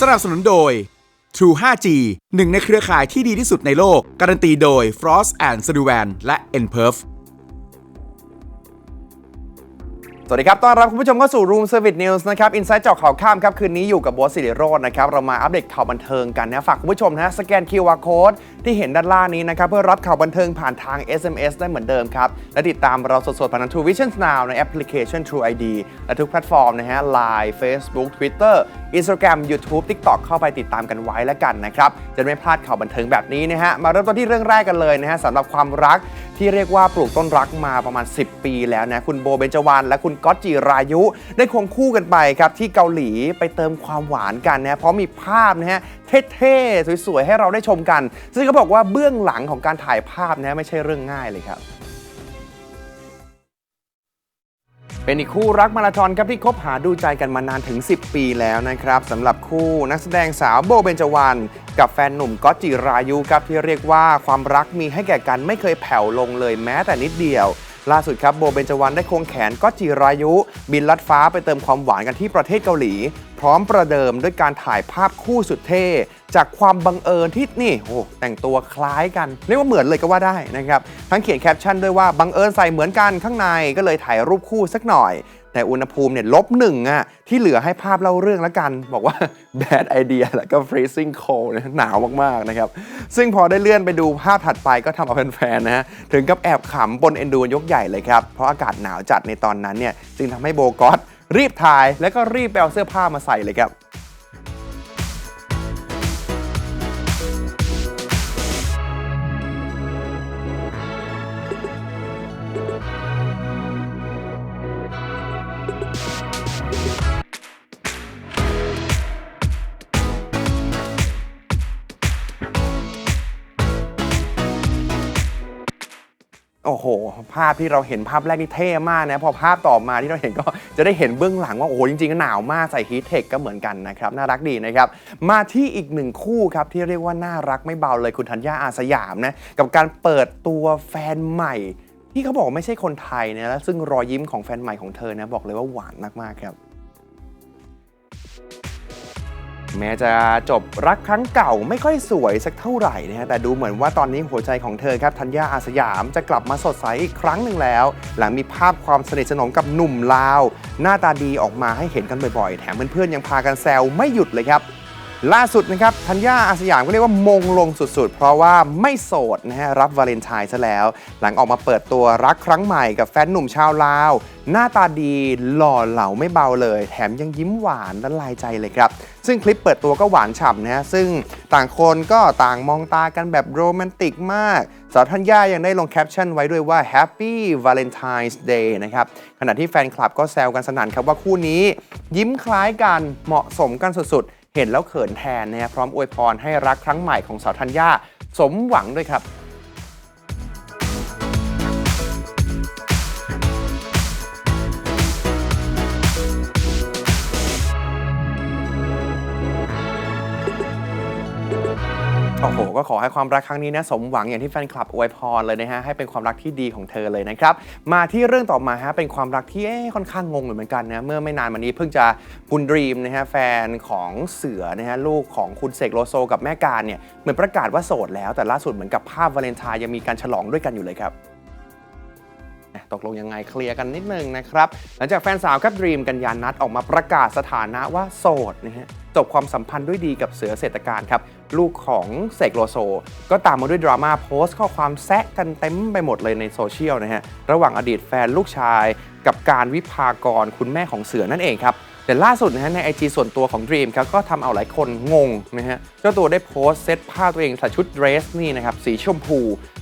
สนับสนุนโดย True 5G หนึ่งในเครือข่ายที่ดีที่สุดในโลก การันตีโดย Frost and Sullivan และ Nperf สวัสดีครับ ต้อนรับคุณผู้ชมเข้าสู่ Room Service News นะครับอินไซต์เจาะข่าวข้ามครับ คืนนี้อยู่กับโบทสิริโรจน์นะครับ เรามาอัปเดตข่าวบันเทิงกันนะ ฝากคุณผู้ชมนะสแกน QR Code ที่เห็นด้านล่างนี้นะครับ เพื่อรับข่าวบันเทิงผ่านทาง SMS ได้เหมือนเดิมครับ และติดตามเราสดๆ ผ่านทาง True Vision Now ในแอปพลิเคชัน True ID และทุกแพลตฟอร์มนะฮะ Line Facebook Twitter Instagram YouTube TikTok เข้าไปติดตามกันไว้แล้วกันนะครับจะไม่พลาดข่าวบันเทิงแบบนี้นะฮะมาเริ่มต้นที่เรื่องแรกกันเลยนะฮะสำหรับความรักที่เรียกว่าปลูกต้นรักมาประมาณ 10 ปีแล้วนะคุณโบเบญจวรรณและคุณก๊อตจิรายุ ได้ควงคู่กันไปครับที่เกาหลีไปเติมความหวานกันนะเพราะมีภาพนะฮะเท่ๆ สวยๆ ให้เราได้ชมกัน ซึ่งเขาบอกว่าเบื้องหลังของการถ่ายภาพนะไม่ใช่เรื่องง่ายเลยครับเป็นอีกคู่รักมาราธอนครับที่คบหาดูใจกันมานานถึง 10 ปีแล้วนะครับสำหรับคู่นักแสดงสาวโบเบญจวรรณกับแฟนหนุ่มก๊อตจิรายุครับที่เรียกว่าความรักมีให้แก่กันไม่เคยแผ่วลงเลยแม้แต่นิดเดียว ล่าสุดครับโบเบนจวันได้ควงแขนก็จิรายุ บินลัดฟ้าไปเติมความหวานกันที่ประเทศเกาหลี พร้อมประเดิมด้วยการถ่ายภาพคู่สุดเท่ จากความบังเอิญที่นี่โอ้แต่งตัวคล้ายกันเรียกว่าเหมือนเลยก็ว่าได้นะครับทั้งเขียนแคปชั่นด้วยว่าบังเอิญใส่เหมือนกันข้างในก็เลยถ่ายรูปคู่สักหน่อย แต่อุณหภูมิเนี่ยลบหนึ่งอะที่เหลือให้ภาพเล่าเรื่องแล้วกัน บอกว่า bad idea แล้วก็ freezing cold หนาวมาก ๆ นะครับ ซึ่งพอได้เลื่อนไปดูภาพถัดไปก็ทำเอาแฟนๆนะฮะ ถึงกับแอบขำบนเอ็นดูยกใหญ่เลยครับ เพราะอากาศหนาวจัดในตอนนั้นเนี่ย จึงทำให้โบกอสรีบถ่ายแล้วก็รีบไปเอาเสื้อผ้ามาใส่เลยครับ โอ้โห ภาพที่เราเห็นภาพแรกนี่เท่มากนะ พอภาพต่อมาที่เราเห็นก็จะได้เห็นเบื้องหลังว่า โอ้โห จริงๆก็หนาวมากใส่ฮีทเทคก็เหมือนกันนะครับ น่ารักดีนะครับ มาที่อีกหนึ่งคู่ครับ ที่เรียกว่าน่ารักไม่เบาเลยคุณธัญญาอาสยามนะ กับการเปิดตัวแฟนใหม่ ที่เขาบอกไม่ใช่คนไทยนะแล้วซึ่งรอยยิ้มของแฟนใหม่ของเธอนะบอกเลยว่าหวานมากๆครับ แม้จะจบรักครั้งเก่าไม่ค่อยสวยสักเท่าไหร่นะฮะแต่ดูเหมือนว่าตอนนี้หัวใจของเธอครับธัญญาอาสยามจะกลับมาสดใสอีกครั้งหนึ่งแล้ว หลังมีภาพความสนิทสนมกับหนุ่มลาว หน้าตาดีออกมาให้เห็นกันบ่อยๆ แถมเพื่อนๆยังพากันแซวไม่หยุดเลยครับ ล่าสุดนะครับธัญญาอาสยามก็เรียกว่ามงลงสุดๆ เพราะว่าไม่โสดนะฮะรับวาเลนไทน์ซะแล้ว หลังออกมาเปิดตัวรักครั้งใหม่กับแฟนหนุ่มชาวลาว หน้าตาดีหล่อเหลาไม่เบาเลย แถมยังยิ้มหวานและลายใจเลยครับ ซึ่งคลิปเปิดตัวก็หวานฉ่ำนะฮะซึ่งต่างคนก็ต่างมองตากันแบบโรแมนติกมาก สาวธัญญายังได้ลงแคปชั่นไว้ด้วยว่า Happy Valentine's Day นะครับขณะที่แฟนคลับก็แซวกันสนั่นครับว่าคู่นี้ ยิ้มคล้ายกันเหมาะสมกันสุดๆ เห็นแล้วเขินแทนนะฮะพร้อมอวยพรให้รักครั้งใหม่ของสาวธัญญาสมหวังด้วยครับ โอ้โห ก็ขอให้ความรักครั้งนี้นะสมหวังอย่างที่แฟนคลับอวยพรเลยนะฮะ ให้เป็นความรักที่ดีของเธอเลยนะครับ มาที่เรื่องต่อมาฮะ เป็นความรักที่ค่อนข้างงงเหมือนกันนะ เมื่อไม่นานมานี้เพิ่งจะคุณดรีมนะฮะแฟนของเสือนะฮะลูกของคุณเสกโลโซกับแม่การเนี่ยเหมือนประกาศว่าโสดแล้วแต่ล่าสุดเหมือนกับภาพวาเลนไทน์ยังมีการฉลองด้วยกันอยู่เลยครับตกลงยังไงเคลียร์กันนิดนึงนะครับ หลังจากแฟนสาวครับดรีมกันยานัทออกมาประกาศสถานะว่าโสดนะฮะ จบความสัมพันธ์ด้วยดีกับเสือเศรษฐการครับ ลูกของเสกโลโซ ก็ตามมาด้วยดราม่าโพสต์ข้อความแซะกันเต็มไปหมดเลยในโซเชียลนะฮะ ระหว่างอดีตแฟนลูกชาย กับการวิพากรคุณแม่ของเสือนั่นเองครับแต่ล่าสุดนะฮะในไอจส่วนตัวของ Dream ครับก็ทำเอาหลายคนงงนะฮะเจ้าตัวได้โพสต์เซตภาตัวเองใส่ชุดเดรสนี่นะครับสีชมพู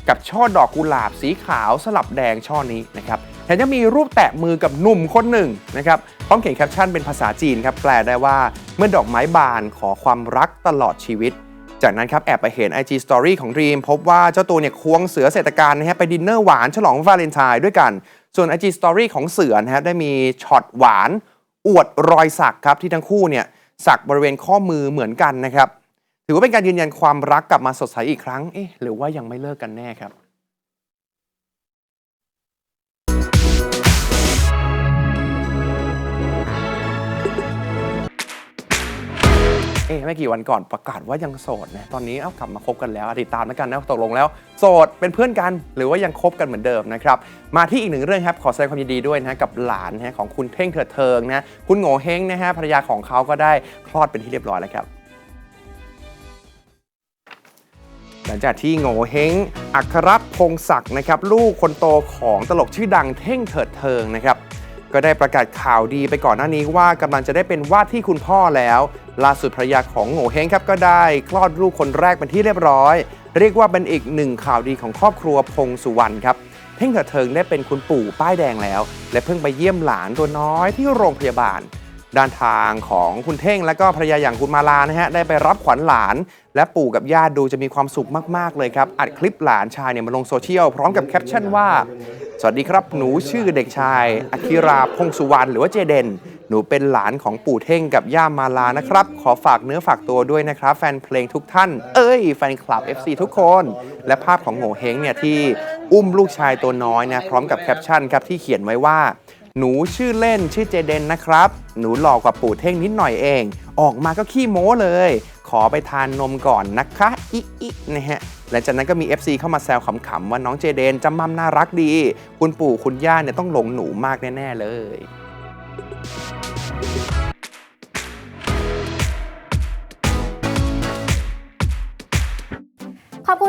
กับช่อดอกกุหลาบสีขาวสลับแดงช่อนี้นะครับ แถมยังมีรูปแตะมือกับหนุ่มคนหนึ่งนะครับพร้อมเขียนแคปชั่นเป็นภาษาจีนครับแปลได้ว่าเมื่อดอกไม้บานขอความรักตลอดชีวิต จากนั้นครับแอบไปเห็น IG Story ของ Dream พบว่าเจ้าตัวเนี่ยควงเสือเศรษฐการนะฮะไปดินเนอร์หวานฉลองวาเลนไทน์ด้วยกัน ส่วน IG Story ของเสือนะฮะได้มีช็อตหวาน อวดรอยสักครับที่ทั้งคู่เนี่ยสักบริเวณข้อมือเหมือนกันนะครับถือว่าเป็นการยืนยันความรักกลับมาสดใสอีกครั้งเอ๊ะหรือว่ายังไม่เลิกกันแน่ครับ เอ๊ะไม่กี่วันก่อนประกาศว่ายังโสดนะตอนนี้เอากลับมาคบกันแล้วอะติดตามแล้วกันนะตกลงแล้ว โสดเป็นเพื่อนกัน หรือว่ายังคบกันเหมือนเดิมนะครับมาที่อีกหนึ่งเรื่องครับขอแสดงความยินดีด้วยนะกับหลานนะของคุณเท่งเถิดเทิงนะคุณโง่เฮงนะฮะภรรยาของเขาก็ได้คลอดเป็นที่เรียบร้อยแล้วครับหลังจากที่โง่เฮงอัครพงศักดิ์นะครับลูกคนโตของตลกชื่อดังเท่งเถิดเทิงนะครับ ก็ได้ประกาศข่าวดีไปก่อนหน้านี้ว่ากำลังจะได้เป็นว่าที่คุณพ่อแล้ว ล่าสุดภรรยาของโง่เฮงครับก็ได้คลอดลูกคนแรกเป็นที่เรียบร้อย เรียกว่าเป็นอีกหนึ่งข่าวดีของครอบครัวพงสุวรรณครับเท่งเถิดเทิงได้เป็นคุณปู่ป้ายแดงแล้ว และเพิ่งไปเยี่ยมหลานตัวน้อยที่โรงพยาบาล ด้านทางของคุณเท่งและก็ภรรยาอย่างคุณมาลานะฮะได้ไปรับขวัญหลาน และปู่กับญาติดูจะมีความสุขมากๆเลยครับอัดคลิปหลานชายเนี่ยมาลงโซเชียลพร้อมกับแคปชั่นว่า สวัสดีครับหนูชื่อเด็กชายอคิราพงสุวรรณหรือว่าเจเดน หนูเป็นหลานของปู่เท่งกับย่ามาลานะครับ ขอฝากเนื้อฝากตัวด้วยนะครับ แฟนเพลงทุกท่าน เอ้ย แฟนคลับ FC ทุกคน และภาพของโง่เฮงเนี่ยที่อุ้มลูกชายตัวน้อยนะพร้อมกับแคปชั่นครับที่เขียนไว้ว่า หนูชื่อเล่นชื่อเจเดนนะครับ หนูหลอกกว่าปู่เท่งนิดหน่อยเอง ออกมาก็ขี้โม้เลย ขอไปทานนมก่อนนะคะอิอินะฮะหลังจากนั้นก็มี FC เข้ามาแซวขำๆว่าน้องเจเดนจำมั่มน่ารักดี คุณปู่คุณย่าเนี่ยต้องหลงหนูมากแน่ ๆ เลย